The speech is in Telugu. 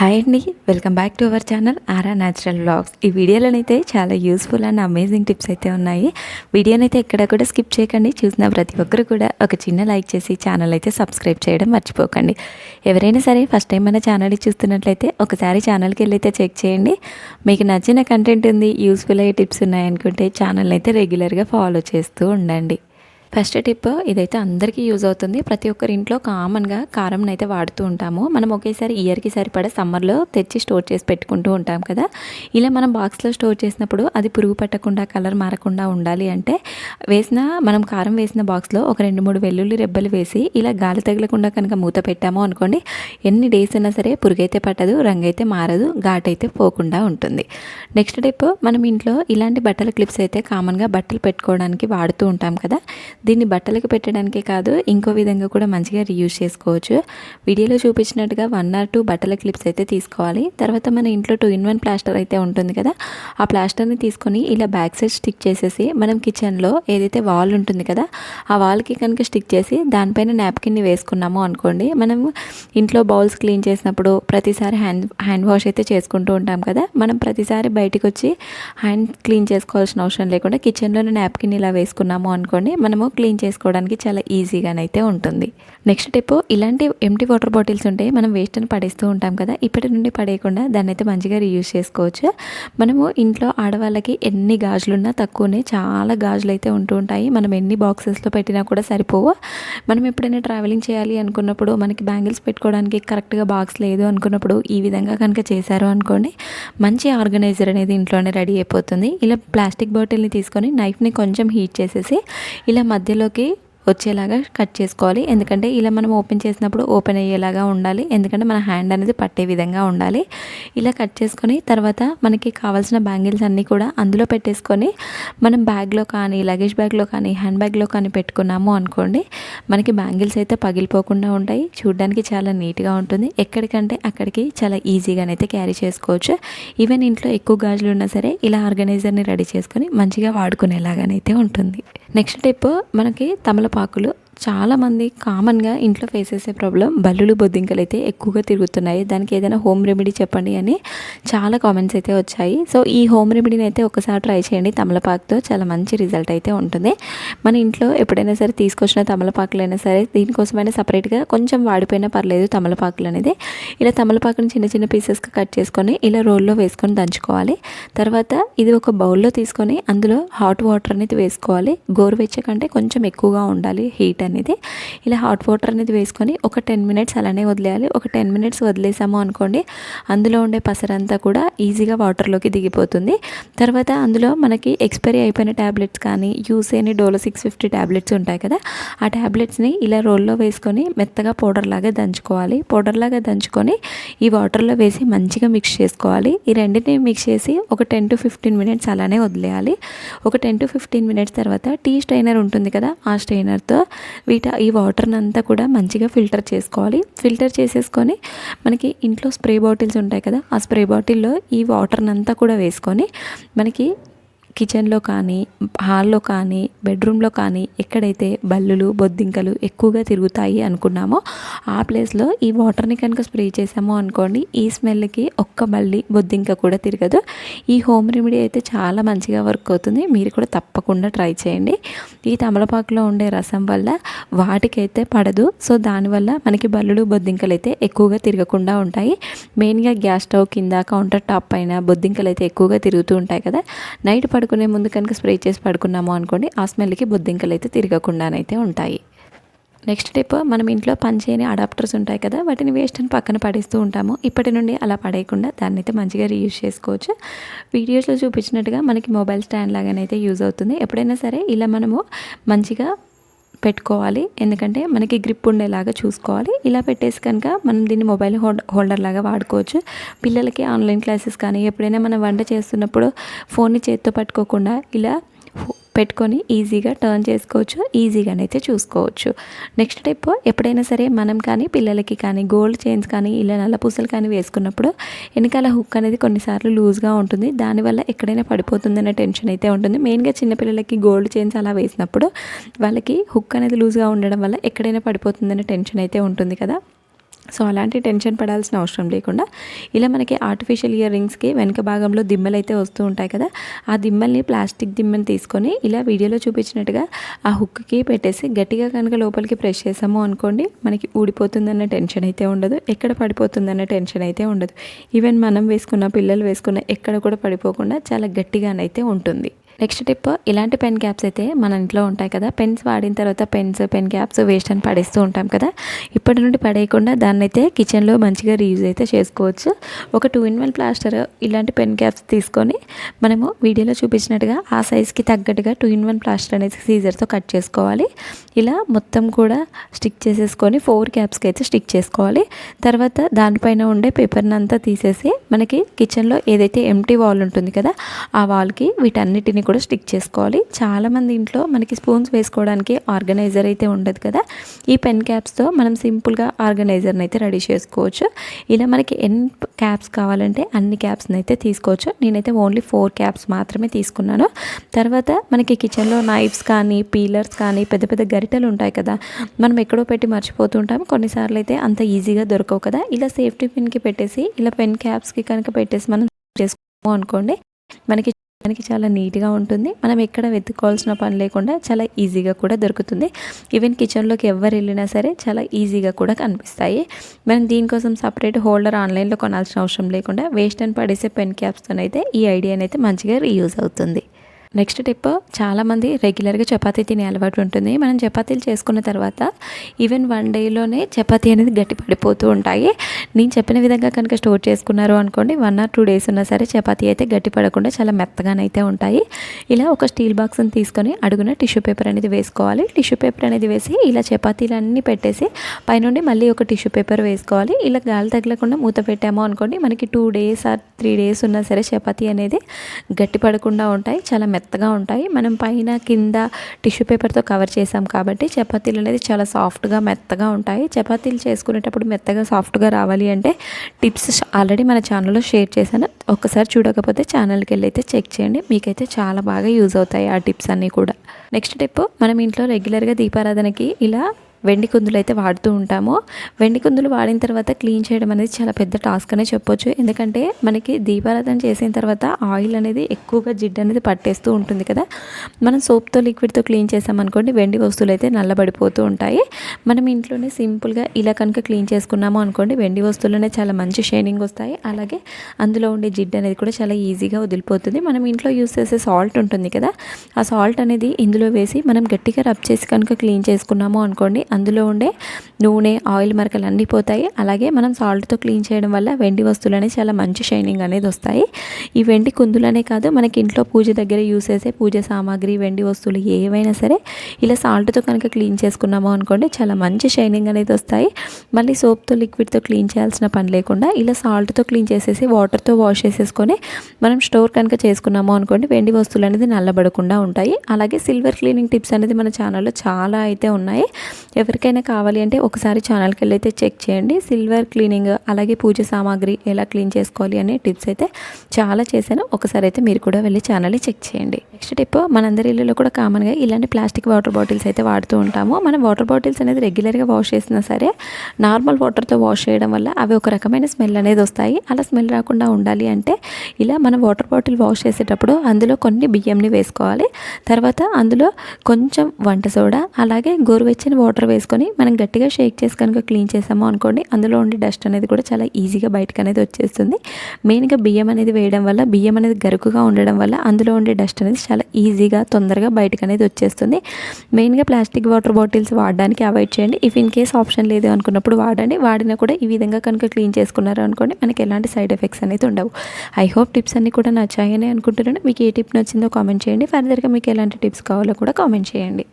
హాయ్ అండి welcome back to our channel Aara natural blogs ఈ వీడియోలోనైతే చాలా యూస్ఫుల్ అండ్ అమేజింగ్ టిప్స్ అయితే ఉన్నాయి. వీడియోనైతే ఎక్కడ కూడా స్కిప్ చేయకండి. చూసిన ప్రతి ఒక్కరు కూడా ఒక చిన్న లైక్ చేసి ఛానల్ అయితే సబ్స్క్రైబ్ చేయడం మర్చిపోకండి. ఎవరైనా సరే ఫస్ట్ టైం మన ఛానల్ చూస్తున్నట్లయితే ఒకసారి ఛానల్కి వెళ్ళైతే చెక్ చేయండి. మీకు నచ్చిన కంటెంట్ ఉంది యూస్ఫుల్ అయ్యే టిప్స్ ఉన్నాయనుకుంటే ఛానల్ అయితే రెగ్యులర్గా ఫాలో చేస్తూ ఉండండి. ఫస్ట్ టిప్ ఇదైతే అందరికీ యూజ్ అవుతుంది. ప్రతి ఒక్కరి ఇంట్లో కామన్గా కారం అయితే వాడుతూ ఉంటాము. మనం ఒకేసారి ఇయర్కి సరిపడా సమ్మర్లో తెచ్చి స్టోర్ చేసి పెట్టుకుంటూ ఉంటాం కదా. ఇలా మనం బాక్స్లో స్టోర్ చేసినప్పుడు అది పురుగు పట్టకుండా కలర్ మారకుండా ఉండాలి అంటే వేసిన మనం కారం వేసిన బాక్స్లో ఒక రెండు మూడు వెల్లుల్లి రెబ్బలు వేసి ఇలా గాలి తగలకుండా కనుక మూత పెట్టాము అనుకోండి ఎన్ని డేస్ అయినా సరే పురుగు అయితే పట్టదు రంగు అయితే మారదు ఘాట్ అయితే పోకుండా ఉంటుంది. నెక్స్ట్ టిప్ మనం ఇంట్లో ఇలాంటి బట్టల క్లిప్స్ అయితే కామన్గా బట్టలు పెట్టుకోవడానికి వాడుతూ ఉంటాం కదా. దీన్ని బట్టలకు పెట్టడానికే కాదు ఇంకో విధంగా కూడా మంచిగా రీయూజ్ చేసుకోవచ్చు. వీడియోలో చూపించినట్టుగా వన్ ఆర్ టూ బట్టల క్లిప్స్ అయితే తీసుకోవాలి. తర్వాత మన ఇంట్లో టూ ఇన్ వన్ ప్లాస్టర్ అయితే ఉంటుంది కదా ఆ ప్లాస్టర్ని తీసుకొని ఇలా బ్యాక్ సైడ్ స్టిక్ చేసేసి మనం కిచెన్లో ఏదైతే వాల్ ఉంటుంది కదా ఆ వాల్కి కనుక స్టిక్ చేసి దానిపైన నాప్కిన్ని వేసుకున్నాము అనుకోండి మనం ఇంట్లో బౌల్స్ క్లీన్ చేసినప్పుడు ప్రతిసారి హ్యాండ్ హ్యాండ్ వాష్ అయితే చేసుకుంటూ ఉంటాం కదా మనం ప్రతిసారి బయటకు వచ్చి హ్యాండ్ క్లీన్ చేసుకోవాల్సిన అవసరం లేకుండా కిచెన్లోనే నాప్కిన్ ఇలా వేసుకున్నాము అనుకోండి మనము క్లీన్ చేసుకోవడానికి చాలా ఈజీగానైతే ఉంటుంది. నెక్స్ట్ టిప్ ఇలాంటి ఎంటీ వాటర్ బాటిల్స్ ఉంటే మనం వేస్ట్ అని పడేస్తూ ఉంటాం కదా ఇప్పటి నుండి పడేయకుండా దాన్ని అయితే మంచిగా రీయూజ్ చేసుకోవచ్చు. మనము ఇంట్లో ఆడవాళ్ళకి ఎన్ని గాజులున్నా తక్కువనే చాలా గాజులు అయితే ఉంటూ ఉంటాయి. మనం ఎన్ని బాక్సెస్లో పెట్టినా కూడా సరిపోవు. మనం ఎప్పుడైనా ట్రావెలింగ్ చేయాలి అనుకున్నప్పుడు మనకి బ్యాంగిల్స్ పెట్టుకోవడానికి కరెక్ట్గా బాక్స్ లేదు అనుకున్నప్పుడు ఈ విధంగా కనుక చేశారు అనుకోండి మంచి ఆర్గనైజర్ అనేది ఇంట్లోనే రెడీ అయిపోతుంది. ఇలా ప్లాస్టిక్ బాటిల్ని తీసుకొని నైఫ్ని కొంచెం హీట్ చేసేసి ఇలా మధ్యలోకి వచ్చేలాగా కట్ చేసుకోవాలి. ఎందుకంటే ఇలా మనం ఓపెన్ చేసినప్పుడు ఓపెన్ అయ్యేలాగా ఉండాలి. ఎందుకంటే మన హ్యాండ్ అనేది పట్టే విధంగా ఉండాలి. ఇలా కట్ చేసుకొని తర్వాత మనకి కావాల్సిన బ్యాంగిల్స్ అన్నీ కూడా అందులో పెట్టేసుకొని మనం బ్యాగ్లో కానీ లగేజ్ బ్యాగ్లో కానీ హ్యాండ్ బ్యాగ్లో కానీ పెట్టుకున్నాము అనుకోండి మనకి బ్యాంగిల్స్ అయితే పగిలిపోకుండా ఉంటాయి. చూడడానికి చాలా నీట్గా ఉంటుంది. ఎక్కడికంటే అక్కడికి చాలా ఈజీగానైతే క్యారీ చేసుకోవచ్చు. ఈవెన్ ఇంట్లో ఎక్కువ గాజులు ఉన్నా సరే ఇలా ఆర్గనైజర్ని రెడీ చేసుకొని మంచిగా వాడుకునేలాగానైతే ఉంటుంది. నెక్స్ట్ టిప్ మనకి తమలపాకులు చాలామంది కామన్గా ఇంట్లో ఫేస్ చేసే ప్రాబ్లం బల్లులు బొద్దింకలు అయితే ఎక్కువగా తిరుగుతున్నాయి. దానికి ఏదైనా హోమ్ రెమెడీ చెప్పండి అని చాలా కామెంట్స్ అయితే వచ్చాయి. సో ఈ హోమ్ రెమెడీని అయితే ఒకసారి ట్రై చేయండి. తమలపాకుతో చాలా మంచి రిజల్ట్ అయితే ఉంటుంది. మన ఇంట్లో ఎప్పుడైనా సరే తీసుకొచ్చిన తమలపాకులు అయినా సరే దీనికోసమైనా సపరేట్గా కొంచెం వాడిపోయినా పర్లేదు తమలపాకులు అనేది. ఇలా తమలపాకుని చిన్న చిన్న పీసెస్గా కట్ చేసుకొని ఇలా రోల్లో వేసుకొని దంచుకోవాలి. తర్వాత ఇది ఒక బౌల్లో తీసుకొని అందులో హాట్ వాటర్ అనేది వేసుకోవాలి. గోరువెచ్చ కంటే కొంచెం ఎక్కువగా ఉండాలి. హీట్ అనేది. ఇలా హాట్ వాటర్ అనేది వేసుకొని ఒక టెన్ మినిట్స్ అలానే వదిలేయాలి. ఒక టెన్ మినిట్స్ వదిలేసాము అనుకోండి అందులో ఉండే పసరంతా కూడా ఈజీగా వాటర్లోకి దిగిపోతుంది. తర్వాత అందులో మనకి ఎక్స్పైరీ అయిపోయిన ట్యాబ్లెట్స్ కానీ యూస్ అయిన డోలో సిక్స్ ఫిఫ్టీ ట్యాబ్లెట్స్ ఉంటాయి కదా ఆ ట్యాబ్లెట్స్ని ఇలా రోల్లో వేసుకొని మెత్తగా పౌడర్ లాగా దంచుకోవాలి. పౌడర్ లాగా దంచుకొని ఈ వాటర్లో వేసి మంచిగా మిక్స్ చేసుకోవాలి. ఈ రెండింటిని మిక్స్ చేసి ఒక టెన్ టు ఫిఫ్టీన్ మినిట్స్ అలానే వదిలేయాలి. ఒక టెన్ టు ఫిఫ్టీన్ మినిట్స్ తర్వాత టీ స్ట్రైనర్ ఉంటుంది కదా ఆ స్ట్రైనర్తో వీట ఈ వాటర్ని అంతా కూడా మంచిగా ఫిల్టర్ చేసుకోవాలి. ఫిల్టర్ చేసేసుకొని మనకి ఇంట్లో స్ప్రే బాటిల్స్ ఉంటాయి కదా ఆ స్ప్రే బాటిల్లో ఈ వాటర్ని అంతా కూడా వేసుకొని మనకి కిచెన్లో కానీ హాల్లో కానీ బెడ్రూమ్లో కానీ ఎక్కడైతే బల్లులు బొద్దింకలు ఎక్కువగా తిరుగుతాయి అనుకున్నామో ఆ ప్లేస్లో ఈ వాటర్ని కనుక స్ప్రే చేసామో అనుకోండి ఈ స్మెల్కి ఒక్క బల్లి బొద్దింక కూడా తిరగదు. ఈ హోమ్ రెమెడీ అయితే చాలా మంచిగా వర్క్ అవుతుంది. మీరు కూడా తప్పకుండా ట్రై చేయండి. ఈ తమలపాకులో ఉండే రసం వల్ల వాటికైతే పడదు. సో దానివల్ల మనకి బల్లులు బొద్దింకలు అయితే ఎక్కువగా తిరగకుండా ఉంటాయి. మెయిన్గా గ్యాస్ స్టవ్ కింద కౌంటర్ టాప్ పైన బొద్దింకలు అయితే ఎక్కువగా తిరుగుతూ ఉంటాయి కదా. నైట్ పడుకునే ముందు కనుక స్ప్రే చేసి పడుకున్నాము అనుకోండి ఆ స్మెల్కి బొద్దింకలు అయితే తిరగకుండానైతే ఉంటాయి. నెక్స్ట్ టిప్ మనం ఇంట్లో పనిచేయని అడాప్టర్స్ ఉంటాయి కదా వాటిని వేస్ట్ అని పక్కన పడేస్తూ ఉంటాము. ఇప్పటి నుండి అలా పడేయకుండా దాన్ని అయితే మంచిగా రీయూజ్ చేసుకోవచ్చు. వీడియోస్లో చూపించినట్టుగా మనకి మొబైల్ స్టాండ్ లాగానైతే యూజ్ అవుతుంది. ఎప్పుడైనా సరే ఇలా మనము మంచిగా పెట్టుకోవాలి. ఎందుకంటే మనకి గ్రిప్ ఉండేలాగా చూసుకోవాలి. ఇలా పెట్టేసి కనుక మనం దీన్ని మొబైల్ హోల్డర్ లాగా వాడుకోవచ్చు. పిల్లలకి ఆన్లైన్ క్లాసెస్ కానీ ఎప్పుడైనా మనం వంట చేస్తున్నప్పుడు ఫోన్ని చేత్తో పట్టుకోకుండా ఇలా పెట్టుకొని ఈజీగా టర్న్ చేసుకోవచ్చు ఈజీగానైతే చూసుకోవచ్చు. నెక్స్ట్ టైప్ ఎప్పుడైనా సరే మనం కానీ పిల్లలకి కానీ గోల్డ్ చైన్స్ కానీ ఇలా నల్ల పూసలు కానీ వేసుకున్నప్పుడు వెనకాల హుక్ అనేది కొన్నిసార్లు లూజ్గా ఉంటుంది. దానివల్ల ఎక్కడైనా పడిపోతుందనే టెన్షన్ అయితే ఉంటుంది. మెయిన్గా చిన్నపిల్లలకి గోల్డ్ చైన్స్ అలా వేసినప్పుడు వాళ్ళకి హుక్ అనేది లూజ్గా ఉండడం వల్ల ఎక్కడైనా పడిపోతుందనే టెన్షన్ అయితే ఉంటుంది కదా. సో అలాంటి టెన్షన్ పడాల్సిన అవసరం లేకుండా ఇలా మనకి ఆర్టిఫిషియల్ ఇయర్ రింగ్స్కి వెనక భాగంలో దిమ్మలు అయితే వస్తూ ఉంటాయి కదా ఆ దిమ్మల్ని ప్లాస్టిక్ దిమ్మని తీసుకొని ఇలా వీడియోలో చూపించినట్టుగా ఆ హుక్కి పెట్టేసి గట్టిగా కనుక లోపలికి ప్రెస్ చేసాము అనుకోండి మనకి ఊడిపోతుందన్న టెన్షన్ అయితే ఉండదు ఎక్కడ పడిపోతుందన్న టెన్షన్ అయితే ఉండదు. ఈవెన్ మనం వేసుకున్న పిల్లలు వేసుకున్న ఎక్కడ కూడా పడిపోకుండా చాలా గట్టిగానైతే ఉంటుంది. నెక్స్ట్ టిప్ ఇలాంటి పెన్ క్యాప్స్ అయితే మన ఇంట్లో ఉంటాయి కదా. పెన్స్ వాడిన తర్వాత పెన్స్ పెన్ క్యాప్స్ వేస్ట్ అని పడేస్తూ ఉంటాం కదా. ఇప్పటి నుండి పడేయకుండా దాన్ని అయితే కిచెన్లో మంచిగా రీయూజ్ అయితే చేసుకోవచ్చు. ఒక టూ ఇన్ వన్ ప్లాస్టర్ ఇలాంటి పెన్ క్యాప్స్ తీసుకొని మనము వీడియోలో చూపించినట్టుగా ఆ సైజ్కి తగ్గట్టుగా టూ ఇన్ వన్ ప్లాస్టర్ అనేది సీజర్తో కట్ చేసుకోవాలి. ఇలా మొత్తం కూడా స్టిక్ చేసేసుకొని ఫోర్ క్యాప్స్కి అయితే స్టిక్ చేసుకోవాలి. తర్వాత దానిపైన ఉండే పేపర్ని అంతా తీసేసి మనకి కిచెన్లో ఏదైతే ఎంటీ వాల్ ఉంటుంది కదా ఆ వాల్కి వీటన్నిటిని కూడా స్టిక్ చేసుకోవాలి. చాలామంది ఇంట్లో మనకి స్పూన్స్ వేసుకోవడానికి ఆర్గనైజర్ అయితే ఉండదు కదా. ఈ పెన్ క్యాప్స్తో మనం సింపుల్గా ఆర్గనైజర్ని అయితే రెడీ చేసుకోవచ్చు. ఇలా మనకి ఎన్ని క్యాప్స్ కావాలంటే అన్ని క్యాప్స్ని అయితే తీసుకోవచ్చు. నేనైతే ఓన్లీ ఫోర్ క్యాప్స్ మాత్రమే తీసుకున్నాను. తర్వాత మనకి కిచెన్లో నైఫ్స్ కానీ పీలర్స్ కానీ పెద్ద పెద్ద గరిటెలు ఉంటాయి కదా. మనం ఎక్కడో పెట్టి మర్చిపోతుంటాం కొన్నిసార్లు అయితే అంత ఈజీగా దొరకవు కదా. ఇలా సేఫ్టీ పిన్కి పెట్టేసి ఇలా పెన్ క్యాప్స్కి కనుక పెట్టేసి మనం చేసుకోము అనుకోండి మనకి మనకి చాలా నీట్గా ఉంటుంది. మనం ఎక్కడ వెతుక్కోవాల్సిన పని లేకుండా చాలా ఈజీగా కూడా దొరుకుతుంది. ఈవెన్ కిచెన్లోకి ఎవరు వెళ్ళినా సరే చాలా ఈజీగా కూడా కనిపిస్తాయి. మనం దీనికోసం సపరేట్ హోల్డర్ ఆన్లైన్లో కొనాల్సిన అవసరం లేకుండా వేస్ట్ అని పడేసే పెన్ క్యాప్స్తోనైతే ఈ ఐడియా అయితే మంచిగా రీయూజ్ అవుతుంది. నెక్స్ట్ టిప్ చాలామంది రెగ్యులర్గా చపాతీ తినే అలవాటు ఉంటుంది. మనం చపాతీలు చేసుకున్న తర్వాత ఈవెన్ వన్ డేలోనే చపాతీ అనేది గట్టి పడిపోతూ ఉంటాయి. నేను చెప్పిన విధంగా కనుక స్టోర్ చేసుకున్నారు అనుకోండి వన్ ఆర్ టూ డేస్ ఉన్నా సరే చపాతీ అయితే గట్టి పడకుండా చాలా మెత్తగానైతే ఉంటాయి. ఇలా ఒక స్టీల్ బాక్స్ని తీసుకొని అడుగున టిష్యూ పేపర్ అనేది వేసుకోవాలి. టిష్యూ పేపర్ అనేది వేసి ఇలా చపాతీలు అన్నీ పెట్టేసి పైనుండి మళ్ళీ ఒక టిష్యూ పేపర్ వేసుకోవాలి. ఇలా గాలి తగలకుండా మూత పెట్టాము అనుకోండి మనకి two days or three days ఉన్నా సరే చపాతీ అనేది గట్టి పడకుండా ఉంటాయి. చాలా మెత్తగా ఉంటాయి. మనం పైన కింద టిష్యూ పేపర్తో కవర్ చేసాం కాబట్టి చపాతీలు అనేది చాలా సాఫ్ట్గా మెత్తగా ఉంటాయి. చపాతీలు చేసుకునేటప్పుడు మెత్తగా సాఫ్ట్గా రావాలి అంటే టిప్స్ ఆల్రెడీ మన ఛానల్లో షేర్ చేశాను. ఒక్కసారి చూడకపోతే ఛానల్కి వెళ్ళి అయితే చెక్ చేయండి. మీకైతే చాలా బాగా యూజ్ అవుతాయి ఆ టిప్స్ అన్నీ కూడా. నెక్స్ట్ టిప్ మనం ఇంట్లో రెగ్యులర్గా దీపారాధనకి ఇలా వెండి కుందులు అయితే వాడుతూ ఉంటాము. వెండి కుందులు వాడిన తర్వాత క్లీన్ చేయడం అనేది చాలా పెద్ద టాస్క్ అనే చెప్పొచ్చు. ఎందుకంటే మనకి దీపారాధన చేసిన తర్వాత ఆయిల్ అనేది ఎక్కువగా జిడ్డు అనేది పట్టేస్తూ ఉంటుంది కదా. మనం సోప్తో లిక్విడ్తో క్లీన్ చేసామనుకోండి వెండి వస్తువులు అయితే నల్లబడిపోతూ ఉంటాయి. మనం ఇంట్లోనే సింపుల్గా ఇలా కనుక క్లీన్ చేసుకున్నాము అనుకోండి వెండి వస్తువులనే చాలా మంచి షైనింగ్ వస్తాయి. అలాగే అందులో ఉండే జిడ్ అనేది కూడా చాలా ఈజీగా వదిలిపోతుంది. మనం ఇంట్లో యూస్ చేసే సాల్ట్ ఉంటుంది కదా. ఆ సాల్ట్ అనేది ఇందులో వేసి మనం గట్టిగా రబ్ చేసి కనుక క్లీన్ చేసుకున్నాము అనుకోండి అందులో ఉండే నూనె ఆయిల్ మరకలు అన్నీ పోతాయి. అలాగే మనం సాల్ట్తో క్లీన్ చేయడం వల్ల వెండి వస్తువులు అనేవి చాలా మంచి షైనింగ్ అనేది వస్తాయి. ఈ వెండి కుందులనే కాదు మనకి ఇంట్లో పూజ దగ్గర యూస్ చేసే పూజ సామాగ్రి వెండి వస్తువులు ఏవైనా సరే ఇలా సాల్ట్తో కనుక క్లీన్ చేసుకున్నాము అనుకోండి చాలా మంచి షైనింగ్ అనేది వస్తాయి. మళ్ళీ సోప్తో లిక్విడ్తో క్లీన్ చేయాల్సిన పని లేకుండా ఇలా సాల్ట్తో క్లీన్ చేసేసి వాటర్తో వాష్ చేసేసుకొని మనం స్టోర్ కనుక చేసుకున్నాము అనుకోండి వెండి వస్తువులు అనేది నల్లబడకుండా ఉంటాయి. అలాగే సిల్వర్ క్లీనింగ్ టిప్స్ అనేది మన ఛానల్లో చాలా అయితే ఉన్నాయి. ఎవరికైనా కావాలి అంటే ఒకసారి ఛానల్కి వెళ్ళి అయితే చెక్ చేయండి. సిల్వర్ క్లీనింగ్ అలాగే పూజ సామాగ్రి ఎలా క్లీన్ చేసుకోవాలి అనే టిప్స్ అయితే చాలా చేశాను. ఒకసారి అయితే మీరు కూడా వెళ్ళి ఛానల్ని చెక్ చేయండి. నెక్స్ట్ టిప్ మనందరి ఇళ్ళలో కూడా కామన్గా ఇలాంటి ప్లాస్టిక్ వాటర్ బాటిల్స్ అయితే వాడుతూ ఉంటాము. మనం వాటర్ బాటిల్స్ అనేది రెగ్యులర్గా వాష్ చేసినా సరే నార్మల్ వాటర్తో వాష్ చేయడం వల్ల అవి ఒక రకమైన స్మెల్ అనేది వస్తాయి. అలా స్మెల్ రాకుండా ఉండాలి అంటే ఇలా మనం వాటర్ బాటిల్ వాష్ చేసేటప్పుడు అందులో కొన్ని బియ్యంని వేసుకోవాలి. తర్వాత అందులో కొంచెం వంట సోడా అలాగే గోరువెచ్చని వాటర్ వేసుకొని మనం గట్టిగా షేక్ చేసి కనుక క్లీన్ చేసాము అనుకోండి అందులో ఉండే డస్ట్ అనేది కూడా చాలా ఈజీగా బయటకు అనేది వచ్చేస్తుంది. మెయిన్గా బియ్యం అనేది వేయడం వల్ల బియ్యం అనేది గరుకుగా ఉండడం వల్ల అందులో ఉండే డస్ట్ అనేది చాలా ఈజీగా తొందరగా బయటకు అనేది వచ్చేస్తుంది. మెయిన్గా ప్లాస్టిక్ వాటర్ బాటిల్స్ వాడడానికి అవాయిడ్ చేయండి. ఇఫ్ ఇన్ కేస్ ఆప్షన్ లేదు అనుకున్నప్పుడు వాడండి. వాడినా కూడా ఈ విధంగా కనుక క్లీన్ చేసుకున్నారు అనుకోండి మనకి ఎలాంటి సైడ్ ఎఫెక్ట్స్ అనేది ఉండవు. ఐ హోప్ టిప్స్ అన్నీ కూడా నచ్చాయని అనుకుంటున్నాను. మీకు ఏ టిప్ నచ్చిందో కామెంట్ చేయండి. ఫర్దర్గా మీకు ఎలాంటి టిప్స్ కావాలో కూడా కామెంట్ చేయండి.